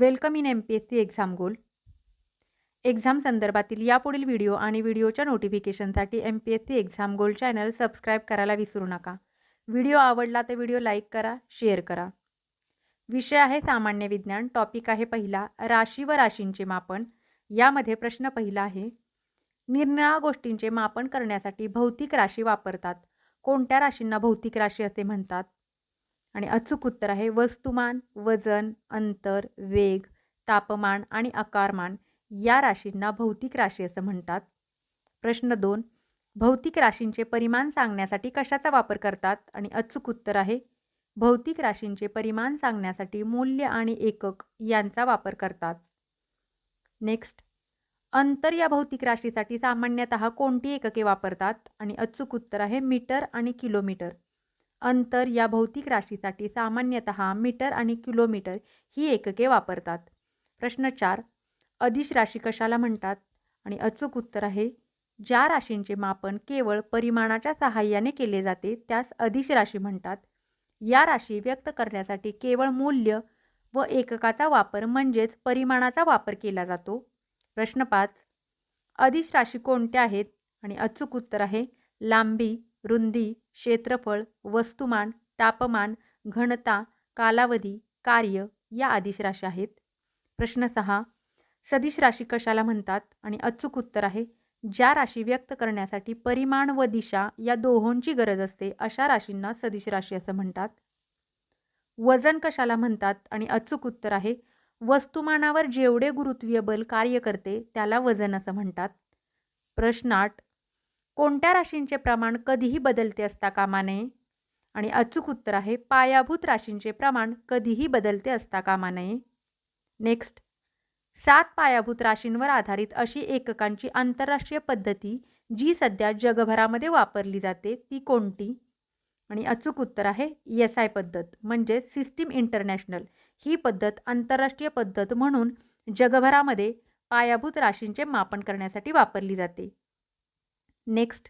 Welcome in M P S C exam goal exam संदर्भातील यापुढील video आणि व्हिडिओच्या नोटिफिकेशनसाठी M P S C exam goal channel subscribe करायला विसरू नका. व्हिडिओ आवडला तर व्हिडिओ लाईक करा शेअर करा. विषय आहे सामान्य विज्ञान टॉपिक आहे पहिला राशी व राशींचे मापन. यामध्ये प्रश्न पहिला आहे निरनिळ्या गोष्टींचे मापन करण्यासाठी भौतिक राशी वापरतात. कोणत्या राशींना भौतिक राशी असे म्हणतात? आणि अचूक उत्तर आहे वस्तुमान वजन अंतर वेग तापमान आणि आकारमान या राशींना भौतिक राशी असं म्हणतात. प्रश्न दोन भौतिक राशींचे परिमाण सांगण्यासाठी कशाचा वापर करतात? आणि अचूक उत्तर आहे भौतिक राशींचे परिमाण सांगण्यासाठी मूल्य आणि एकक यांचा वापर करतात. नेक्स्ट अंतर या भौतिक राशीसाठी सामान्यतः कोणती एकके वापरतात? आणि अचूक उत्तर आहे मीटर आणि किलोमीटर. अंतर या भौतिक राशीसाठी सामान्यतः मीटर आणि किलोमीटर ही एकके वापरतात. प्रश्न चार अधिश राशी कशाला म्हणतात? आणि अचूक उत्तर आहे ज्या राशींचे मापन केवळ परिमाणाच्या सहाय्याने केले जाते त्यास अधिश राशी म्हणतात. या राशी व्यक्त करण्यासाठी केवळ मूल्य व एककाचा वापर म्हणजेच परिमाणाचा वापर केला जातो. प्रश्न पाच अधिश राशी कोणत्या आहेत? आणि अचूक उत्तर आहे लांबी रुंदी क्षेत्रफळ वस्तुमान तापमान घनता कालावधी कार्य या आदिश राशी आहेत. प्रश्न सहा. सदिश राशी कशाला म्हणतात आणि अचूक उत्तर आहे. ज्या राशी व्यक्त करण्यासाठी परिमाण व दिशा या दोहोंची गरज असते अशा राशींना सदिश राशी असं म्हणतात. वजन कशाला म्हणतात आणि अचूक उत्तर आहे. वस्तुमानावर जेवढे गुरुत्वीय बल कार्य करते त्याला वजन असं म्हणतात. प्रश्न आठ. कोणत्या राशींचे प्रमाण कधीही बदलते असता कामा नये आणि अचूक उत्तर आहे पायाभूत राशींचे प्रमाण कधीही बदलते असता कामा नये नेक्स्ट सात पायाभूत राशींवर आधारित अशी एककांची आंतरराष्ट्रीय पद्धती जी सध्या जगभरामध्ये वापरली जाते ती कोणती? आणि अचूक उत्तर आहे एस आय पद्धत म्हणजे सिस्टीम इंटरनॅशनल. ही पद्धत आंतरराष्ट्रीय पद्धत म्हणून जगभरामध्ये पायाभूत राशींचे मापन करण्यासाठी वापरली जाते. नेक्स्ट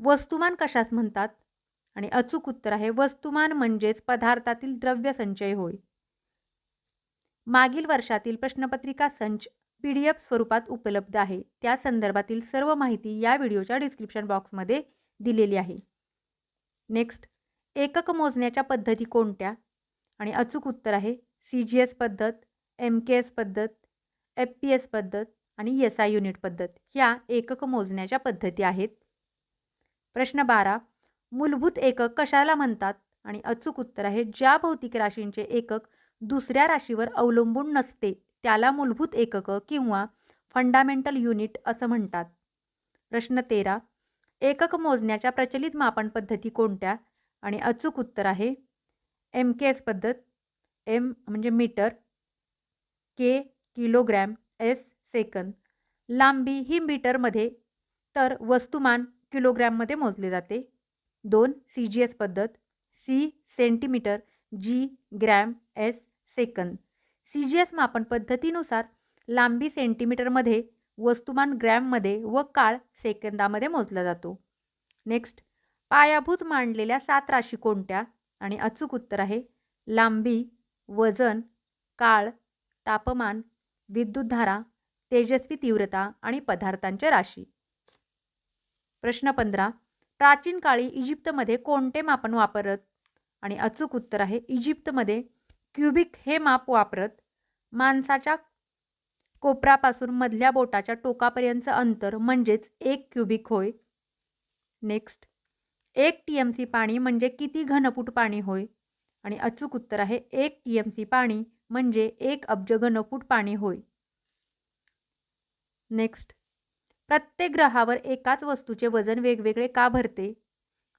वस्तुमान कशास म्हणतात? आणि अचूक उत्तर आहे वस्तुमान म्हणजेच पदार्थातील द्रव्य संचय होय. मागील वर्षातील प्रश्नपत्रिका संच पी डी एफ स्वरूपात उपलब्ध आहे. त्या संदर्भातील सर्व माहिती या व्हिडिओच्या डिस्क्रिप्शन बॉक्समध्ये दिलेली आहे. नेक्स्ट एकक मोजण्याच्या पद्धती कोणत्या? आणि अचूक उत्तर आहे सी जी एस पद्धत एम के एस पद्धत एफ पी एस पद्धत आणि एस आय युनिट पद्धत ह्या एकक मोजण्याच्या पद्धती आहेत. प्रश्न बारा. मूलभूत एकक कशाला म्हणतात? आणि अचूक उत्तर आहे ज्या भौतिक राशींचे एकक दुसऱ्या राशीवर अवलंबून नसते त्याला मूलभूत एकक किंवा फंडामेंटल युनिट असं म्हणतात. प्रश्न तेरा. एकक मोजण्याच्या प्रचलित मापन पद्धती कोणत्या? आणि अचूक उत्तर आहे एम के एस पद्धत एम म्हणजे metre K kilogram S second. लांबी ही मीटरमध्ये तर वस्तुमान किलोग्रॅममध्ये मोजले जाते. दोन सी जी एस पद्धत C centimetre G gram S second. C G S मापन पद्धतीनुसार लांबी सेंटीमीटरमध्ये वस्तुमान ग्रॅममध्ये व काळ सेकंदामध्ये मोजला जातो. नेक्स्ट पायाभूत मांडलेल्या सात राशी कोणत्या? आणि अचूक उत्तर आहे लांबी वजन काळ तापमान विद्युतधारा तेजस्वी तीव्रता आणि पदार्थांच्या राशी. प्रश्न पंधरा. प्राचीन काळी इजिप्तमध्ये कोणते मापन वापरत? आणि अचूक उत्तर आहे इजिप्तमध्ये क्युबिक हे माप वापरत. माणसाच्या कोपरापासून मधल्या बोटाच्या टोकापर्यंतचं अंतर म्हणजेच एक क्युबिक होय. नेक्स्ट. एक टी एम सी पाणी म्हणजे किती घनफूट पाणी होय? आणि अचूक उत्तर आहे एक टी एम सी पाणी म्हणजे एक अब्ज घनफूट पाणी होय. नेक्स्ट प्रत्येक ग्रहावर एकाच वस्तूचे वजन वेगवेगळे का भरते?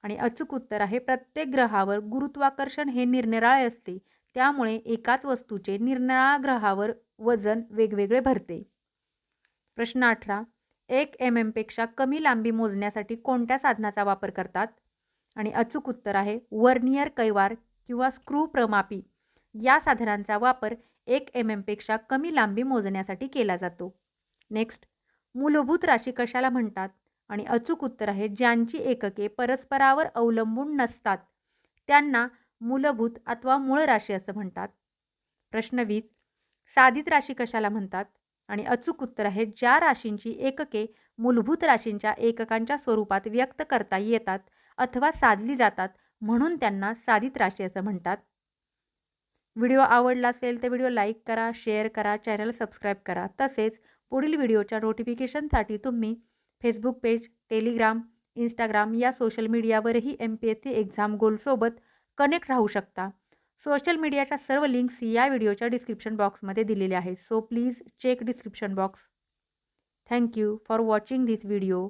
आणि अचूक उत्तर आहे प्रत्येक ग्रहावर गुरुत्वाकर्षण हे निरनिराळे असते. त्यामुळे एकाच वस्तूचे निरनिराळ्या ग्रहावर वजन वेगवेगळे भरते. प्रश्न अठरा. एक एम एमपेक्षा कमी लांबी मोजण्यासाठी कोणत्या साधनाचा वापर करतात? आणि अचूक उत्तर आहे वर्नियर कैवार किंवा स्क्रू प्रमापी. या साधनांचा वापर एक एम एमपेक्षा कमी लांबी मोजण्यासाठी केला जातो. नेक्स्ट मूलभूत राशी कशाला म्हणतात? आणि अचूक उत्तर आहे ज्यांची एकके परस्परावर अवलंबून नसतात. त्यांना मूलभूत अथवा मूळ राशी असं म्हणतात. प्रश्न वीस साधित राशी कशाला म्हणतात? आणि अचूक उत्तर आहे ज्या राशींची एकके मूलभूत राशींच्या एककांच्या स्वरूपात व्यक्त करता येतात अथवा साधली जातात म्हणून त्यांना साधित राशी असं म्हणतात. व्हिडिओ आवडला असेल तर व्हिडिओ लाईक करा शेअर करा चॅनल सबस्क्राईब करा. तसेच पुढील व्हिडिओच्या नोटिफिकेशनसाठी तुम्ही फेसबुक पेज टेलिग्राम इंस्टाग्राम या social मीडियावरही M P S C exam गोलसोबत connect राहू शकता. सोशल मीडियाच्या सर्व लिंक्स या व्हिडिओच्या डिस्क्रिप्शन बॉक्समध्ये दिलेल्या आहेत. So please check description box thank you for watching this video